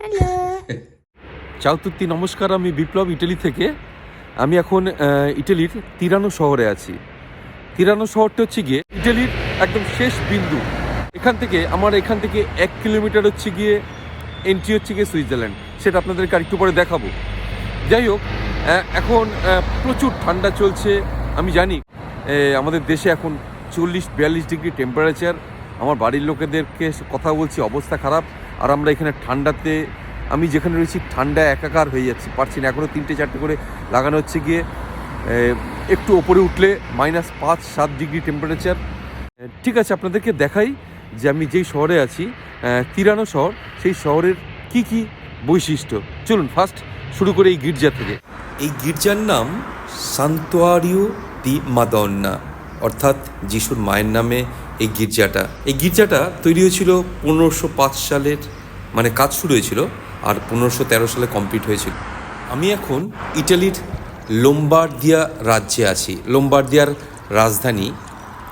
Hello চাও তুত্তি, নমস্কার, আমি বিপ্লব ইটালি থেকে। আমি এখন ইটালির তিরানো শহরে আছি। তিরানো শহরটা হচ্ছে গিয়ে ইটালির একদম শেষ বিন্দু। এখান থেকে, আমার এখান থেকে এক কিলোমিটার হচ্ছে গিয়ে এন্ট্রি হচ্ছে গিয়ে সুইজারল্যান্ড। সেটা আপনাদেরকে আরেকটু পরে দেখাবো। যাই হোক এখন প্রচুর ঠান্ডা চলছে। আমি জানি আমাদের দেশে এখন চল্লিশ, বিয়াল্লিশ ডিগ্রি টেম্পারেচার আমার বাড়ির লোকেদেরকে কথা বলছি, অবস্থা খারাপ। আর আমরা এখানে ঠান্ডাতে, আমি যেখানে রয়েছি ঠান্ডা একাকার হয়ে যাচ্ছি, পারছি না। এখনও তিনটে চারটে করে লাগানো হচ্ছে গিয়ে। একটু ওপরে উঠলে মাইনাস পাঁচ, সাত ডিগ্রি টেম্পারেচার ঠিক আছে, আপনাদেরকে দেখাই যে আমি যেই শহরে আছি তিরানো শহর, সেই শহরের কি কি বৈশিষ্ট্য। চলুন ফার্স্ট শুরু করে এই গির্জা থেকে। এই গির্জার নাম সান্তুয়ারিও দি মাদন্না, অর্থাৎ যিশুর মায়ের নামে এই গির্জাটা। এই গির্জাটা তৈরি হয়েছিল পনেরোশো পাঁচ সালের মানে কাজ শুরু হয়েছিল আর পনেরোশো তেরো সালে কমপ্লিট হয়েছিল। আমি এখন ইটালির লোম্বার্দিয়া রাজ্যে আছি। লোম্বার্দিয়ার রাজধানী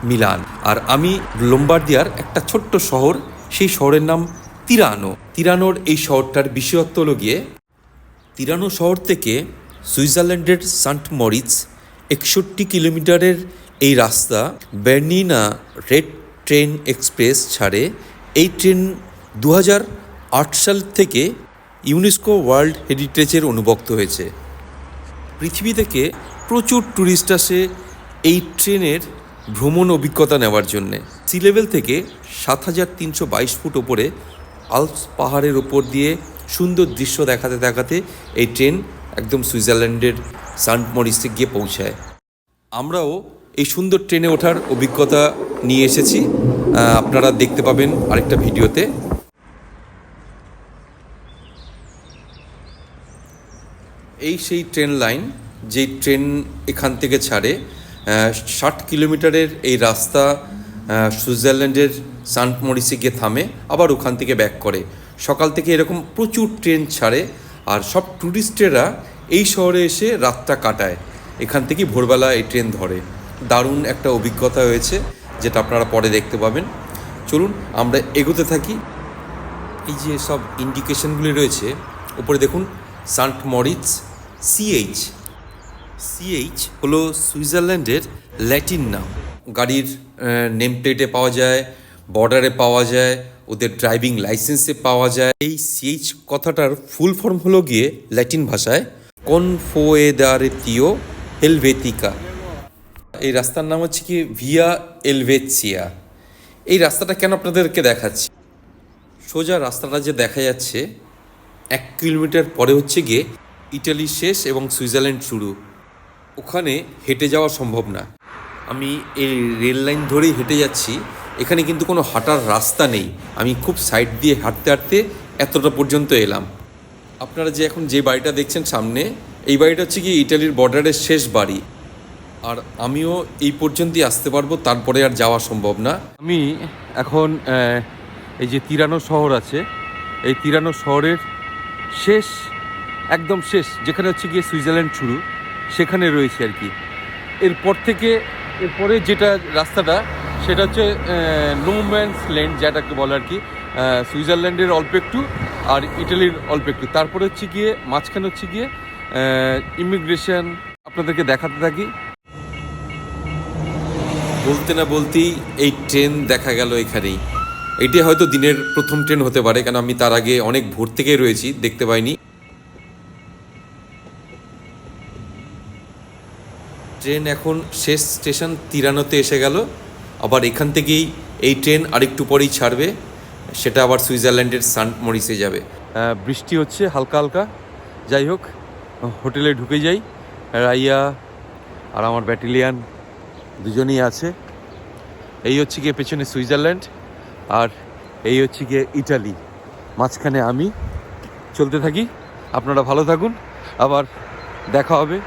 মিলান। আর আমি লোম্বার্দিয়ার একটা ছোট্ট শহর, সেই শহরের নাম তিরানো। তিরানোর এই শহরটার বিশেষত্ব হলো গিয়ে, তিরানো শহর থেকে সুইজারল্যান্ডের সান্ট মরিচ একষট্টি কিলোমিটারের এই রাস্তা বের্নিনা রেড ট্রেন এক্সপ্রেস ছাড়ে। এই ট্রেন দু সাল থেকে ইউনেস্কো ওয়ার্ল্ড হেরিটেজের অনুভক্ত হয়েছে। পৃথিবী থেকে প্রচুর ট্যুরিস্ট আসে এই ট্রেনের ভ্রমণ অভিজ্ঞতা নেওয়ার জন্যে। সি লেভেল থেকে সাত হাজার তিনশো বাইশ ফুট ওপরে আলপস পাহাড়ের ওপর দিয়ে সুন্দর দৃশ্য দেখাতে দেখাতে এই ট্রেন একদম সুইজারল্যান্ডের সান্ট মরিসে গিয়ে পৌঁছায়। আমরাও এই সুন্দর ট্রেনে ওঠার অভিজ্ঞতা নিয়ে এসেছি। আপনারা দেখতে পাবেন আরেকটা ভিডিওতে। এই সেই ট্রেন লাইন, যেই ট্রেন এখান থেকে ছাড়ে ষাট কিলোমিটারের এই রাস্তা সুইজারল্যান্ডের সান্ট মরিসে গিয়ে থামে, আবার ওখান থেকে ব্যাক করে। সকাল থেকে এরকম প্রচুর ট্রেন ছাড়ে, আর সব ট্যুরিস্টেরা এই শহরে এসে রাতটা কাটায়। এখান থেকে ভোরবেলা এই ট্রেন ধরে। দারুণ একটা অভিজ্ঞতা হয়েছে, যেটা আপনারা পরে দেখতে পাবেন। চলুন, আমরা এগোতে থাকি। এই যে সব ইন্ডিকেশনগুলি রয়েছে, উপরে দেখুন, সান্ট মরিচ সিএইচ সিএইচ হলো সুইজারল্যান্ডের ল্যাটিন নাম। গাড়ির নেম প্লেটে পাওয়া যায় বর্ডারে পাওয়া যায়, ওদের ড্রাইভিং লাইসেন্সে পাওয়া যায়। এই সিএইচ কথাটার ফুল ফর্ম হলো গিয়ে ল্যাটিন ভাষায়, কনফোয়েদারেতিও হেলভেতিকা। এই রাস্তার নাম হচ্ছে কি ভিয়া এলভেচিয়া। এই রাস্তাটা কেন আপনাদেরকে দেখাচ্ছি? সোজা রাস্তাটা যে দেখা যাচ্ছে, এক কিলোমিটার পরে হচ্ছে গিয়ে ইটালি শেষ এবং সুইজারল্যান্ড শুরু। ওখানে হেঁটে যাওয়া সম্ভব না। আমি এই রেল লাইন ধরেই হেঁটে যাচ্ছি। এখানে কিন্তু কোনো হাঁটার রাস্তা নেই। আমি খুব সাইড দিয়ে হাঁটতে হাঁটতে এতটা পর্যন্ত এলাম। আপনারা যে এখন যে বাড়িটা দেখছেন সামনে, এই বাড়িটা হচ্ছে কি ইটালির বর্ডারের শেষ বাড়ি। আর আমিও এই পর্যন্তই আসতে পারব, তারপরে আর যাওয়া সম্ভব না। আমি এখন এই যে তিরানো শহর আছে, এই তিরানো শহরের শেষ, একদম শেষ, যেখানে হচ্ছে গিয়ে সুইজারল্যান্ড শুরু, সেখানে রয়েছে আর কি। এরপর থেকে, এরপরে যেটা রাস্তাটা, সেটা হচ্ছে নোম্যান্স ল্যান্ড যেটাকে বলে আর কি সুইজারল্যান্ডের অল্প একটু আর ইটালির অল্প একটু। তারপরে হচ্ছে গিয়ে, মাঝখানে হচ্ছে গিয়ে ইমিগ্রেশন আপনাদেরকে দেখাতে থাকি। বলতে না বলতেই এই ট্রেন দেখা গেল এখানেই। এটি হয়তো দিনের প্রথম ট্রেন হতে পারে কারণ আমি তার আগে অনেক ভোর থেকে রয়েছি, দেখতে পাইনি। ট্রেন এখন শেষ স্টেশন তিরানোতে এসে গেল। আবার এখান থেকেই এই ট্রেন আরেকটু পরেই ছাড়বে, সেটা আবার সুইজারল্যান্ডের সান্ট মরিসে যাবে। বৃষ্টি হচ্ছে, হালকা হালকা। যাই হোক, হোটেলে ঢুকে যাই। রাইয়া আর আমার ব্যাটালিয়ান দুজনেই আছে। এই হচ্ছে গিয়ে পেছনে সুইজারল্যান্ড আর এই হচ্ছে গিয়ে ইটালি। মাঝখানে আমি। চলতে থাকি। আপনারা ভালো থাকুন। আবার দেখা হবে।